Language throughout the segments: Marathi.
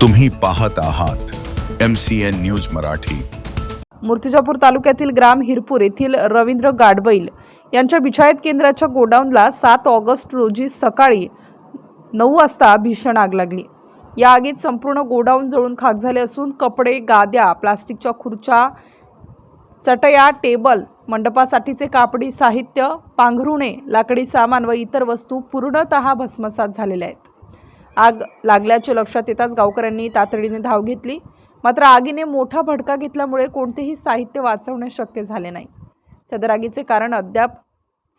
तुम्ही पाहत आहात M C N news Marathi. Murtijapur तालुक्यातील ग्राम हिरपूर येथील रवींद्र गाडबैल यांच्या बिछायत केंद्राच्या गोडाऊनला सात ऑगस्ट रोजी सकाळी नऊ वाजता भीषण आग लागली. या आगीत संपूर्ण गोडाऊन जळून खाक झाले असून कपडे गाद्या प्लास्टिकच्या खुर्च्या चटया टेबल मंडपासाठीचे कापडी साहित्य पांघरुणे लाकडी सामान व इतर वस्तू पूर्णतः भस्मसात झालेल्या आहेत. आग लागल्याचे लक्षात येताच गावकऱ्यांनी तातडीने धाव घेतली. मात्र आगीने मोठा भडका घेतल्यामुळे कोणतेही साहित्य वाचवणे शक्य झाले नाही. सदर आगीचे कारण अद्याप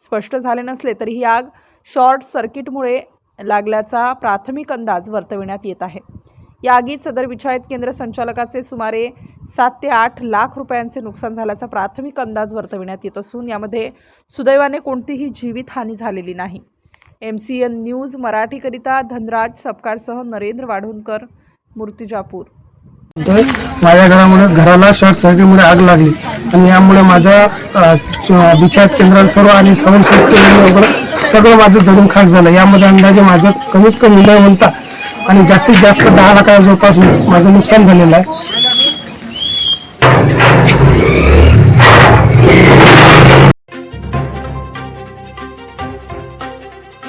स्पष्ट झाले नसले तरी ही आग शॉर्ट सर्किटमुळे लागल्याचा प्राथमिक अंदाज वर्तविण्यात येत आहे. या आगीत सदर विचारित केंद्र संचालकाचे सुमारे सात ते आठ लाख रुपयांचे नुकसान झाल्याचा प्राथमिक अंदाज वर्तविण्यात येत असून यामध्ये सुदैवाने कोणतीही जीवितहानी झालेली नाही. एम सी एन न्यूज मराठीकरिता धनराज सपकाळसह नरेंद्र वाढोणकर मूर्तिजापूर तर माझ्या घरामुळे घराला शॉर्ट सर्किटमुळे आग लागली. आणि यामुळे माझ्या विचार बिछात केंद्रात सर्व आणि साऊंड सिस्टम वगैरे सगळं माझं जळून खाक झालं. यामध्ये अंदाजे माझं कमीत कमी न म्हणता आणि जास्तीत जास्त दहा लाखाच्या जवळपास माझं नुकसान झालेलं आहे.